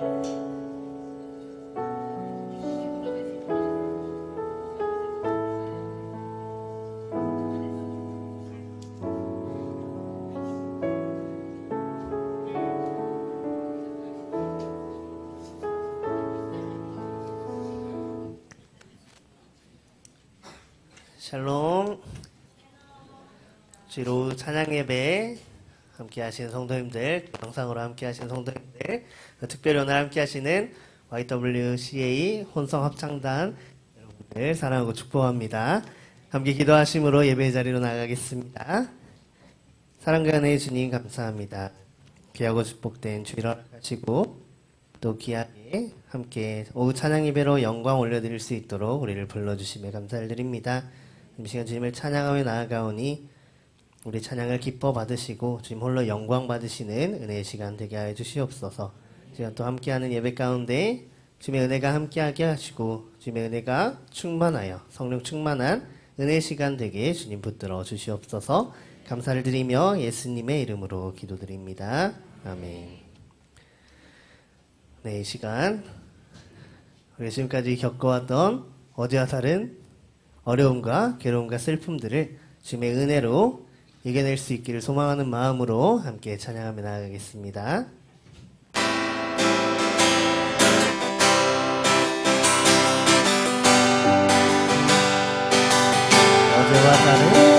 샬롬. 주로 찬양 예배 함께 하시는 성도님들, 영상으로 함께 하시는 성도님들, 특별히 오늘 함께 하시는 YWCA 혼성 합창단 여러분들 사랑하고 축복합니다. 함께 기도하심으로 예배 자리로 나가겠습니다. 사랑과 은혜의 주님 감사합니다. 귀하고 축복된 주일 허락하시고 또 귀하게 함께 오후 찬양 예배로 영광 올려드릴 수 있도록 우리를 불러주심에 감사를 드립니다. 이 시간 주님을 찬양하며 나아가오니 우리 찬양을 기뻐 받으시고 주님 홀로 영광 받으시는 은혜의 시간 되게 하여 주시옵소서. 시간 또 함께하는 예배 가운데 주님의 은혜가 함께하게 하시고 주님의 은혜가 충만하여 성령 충만한 은혜 시간 되게 주님 붙들어 주시옵소서. 감사를 드리며 예수님의 이름으로 기도드립니다. 아멘. 네, 이 시간 우리 지금까지 겪어왔던 어제와 다른 어려움과 괴로움과 슬픔들을 주님의 은혜로 이겨낼 수 있기를 소망하는 마음으로 함께 찬양하며 나아가겠습니다. 어제와 다른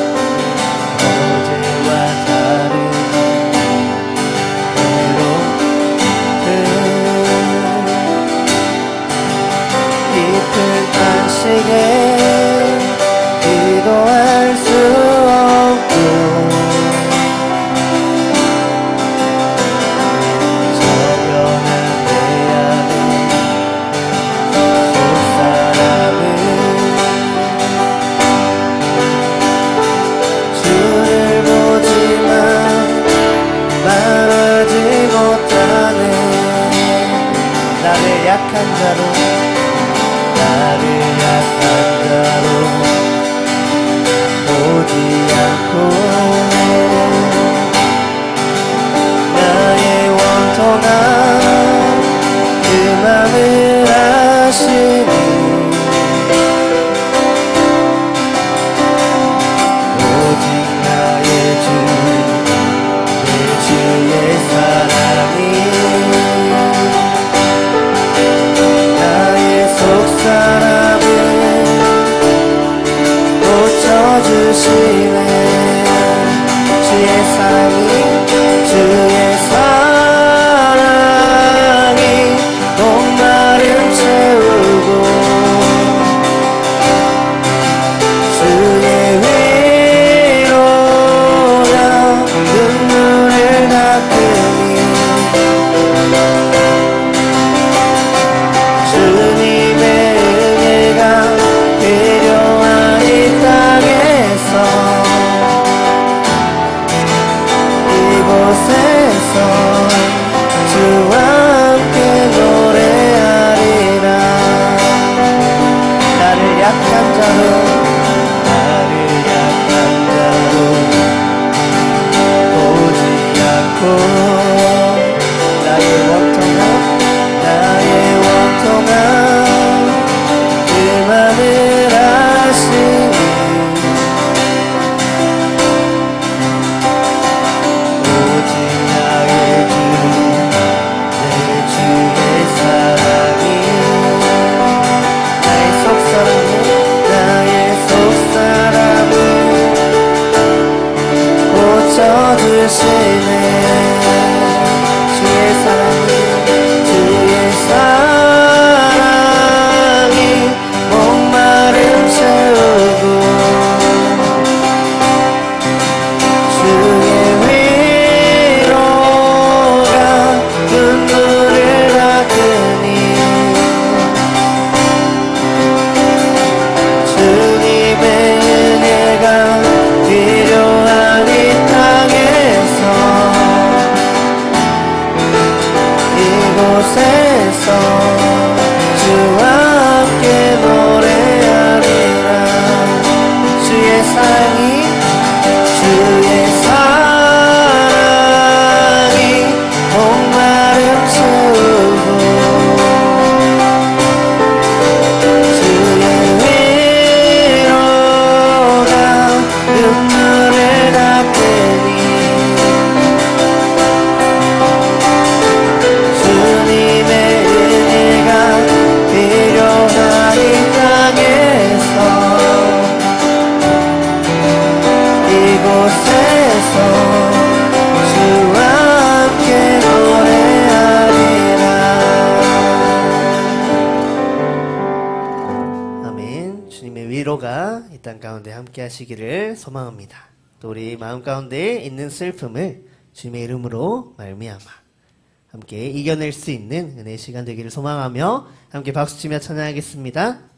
나를 약한 자로 나를 약한 자로. 보지 않고 나의 원통한 그 맘을 아시니 고 함께 하시기를 소망합니다. 또 우리 마음 가운데 있는 슬픔을 주님의 이름으로 말미암아 함께 이겨낼 수 있는 은혜의 시간 되기를 소망하며 함께 박수치며 찬양하겠습니다.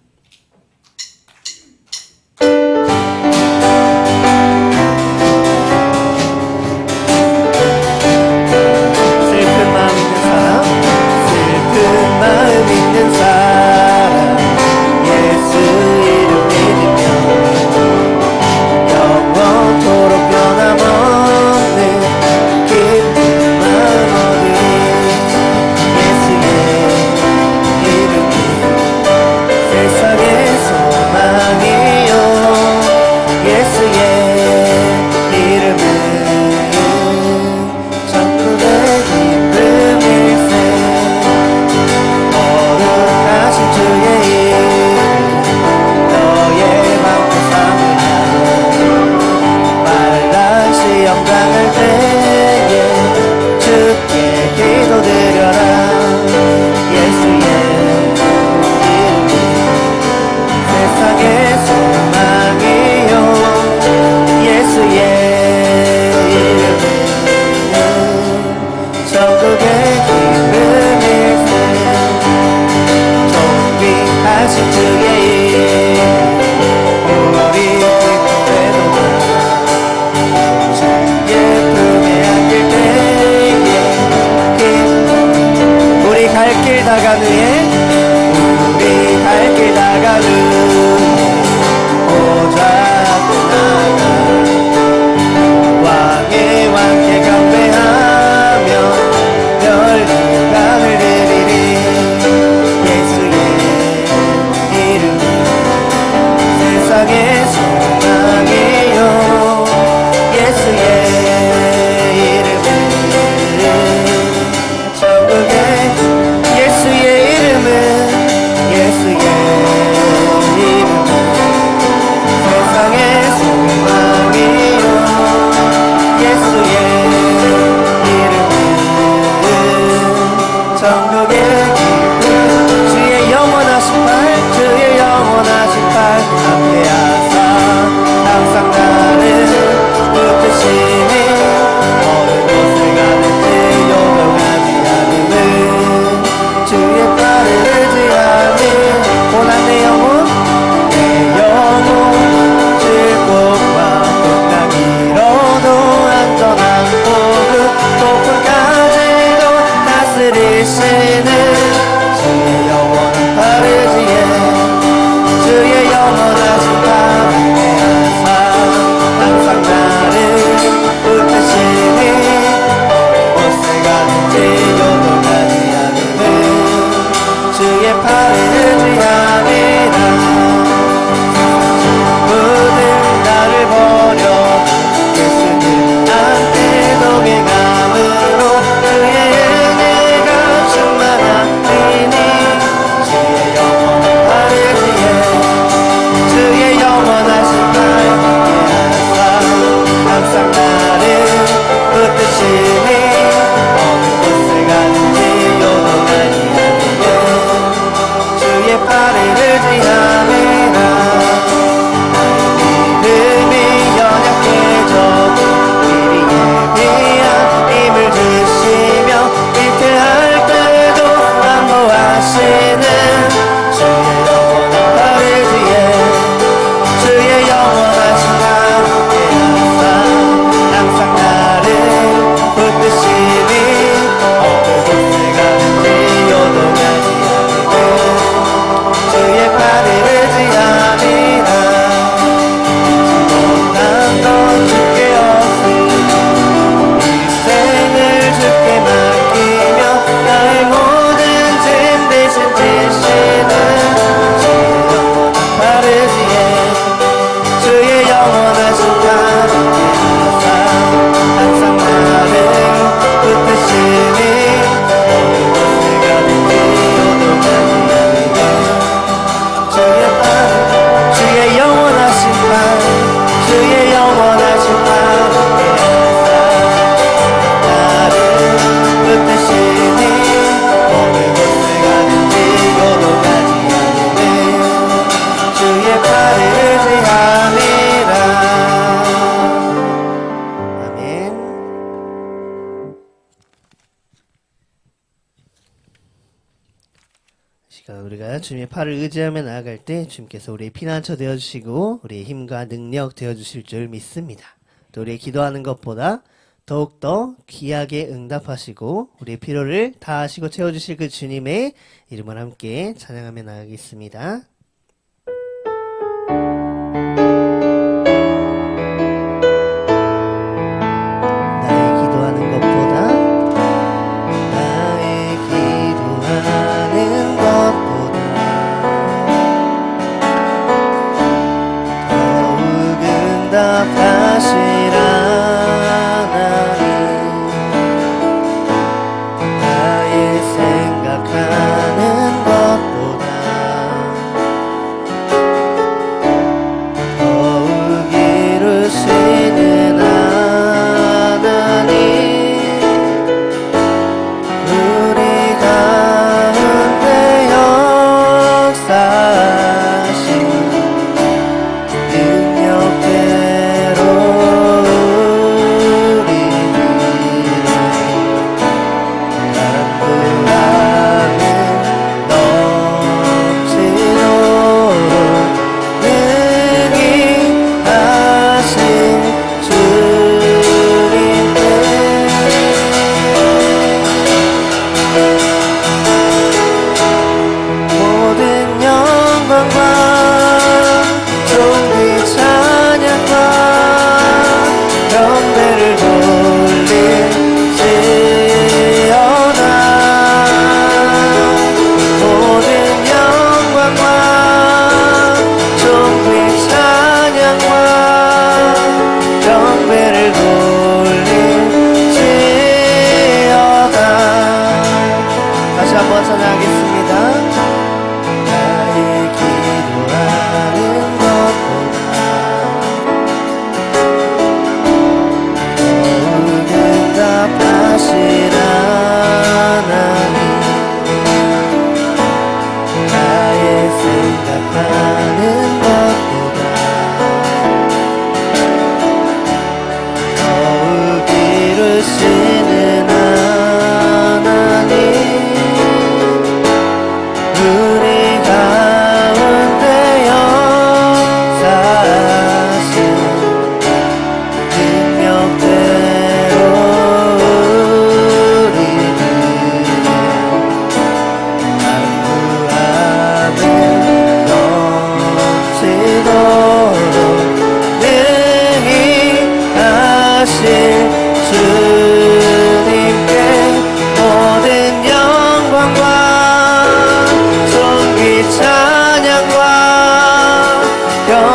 여호와를 의지하며 나아갈 때 주님께서 우리의 피난처 되어 주시고 우리의 힘과 능력 되어 주실 줄 믿습니다. 또 우리의 기도하는 것보다 더욱 더 귀하게 응답하시고 우리의 필요를 다하시고 채워 주실 그 주님의 이름을 함께 찬양하며 나아가겠습니다.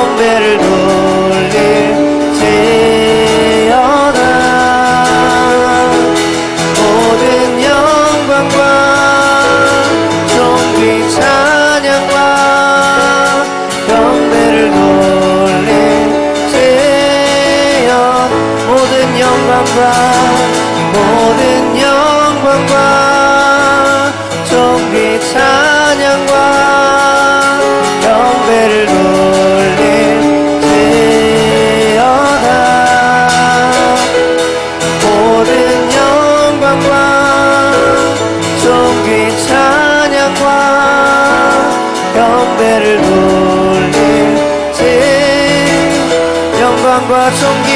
고개를 돌릴 지어다. 모든 영광과 종귀 찬양과 경배를 돌릴 지어 모든 영광과 watch them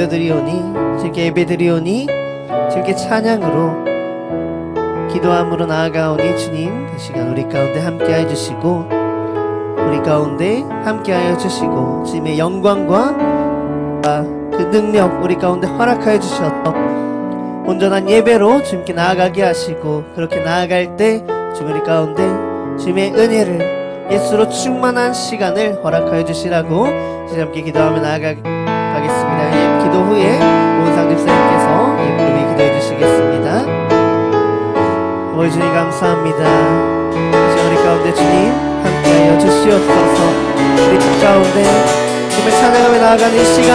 올려드리오니 주님께 예배드리오니 주님께 찬양으로 기도함으로 나아가오니 주님 이 시간 우리 가운데 함께하여 주시고 우리 가운데 함께하여 주시고 주님의 영광과 그 능력 우리 가운데 허락하여 주셨던 온전한 예배로 주님께 나아가게 하시고 그렇게 나아갈 때 주님 우리 가운데 주님의 은혜를 예수로 충만한 시간을 허락하여 주시라고 이제 함께 기도하며. 예, 기도 후에 오은상 집사님께서 위해 기도해 주시겠습니다. 아버지 주님 감사합니다. 우리 가운데 주님 함께하여 주시옵소서 우리 가운데 주님을 찬양하며 나아가는 이 시간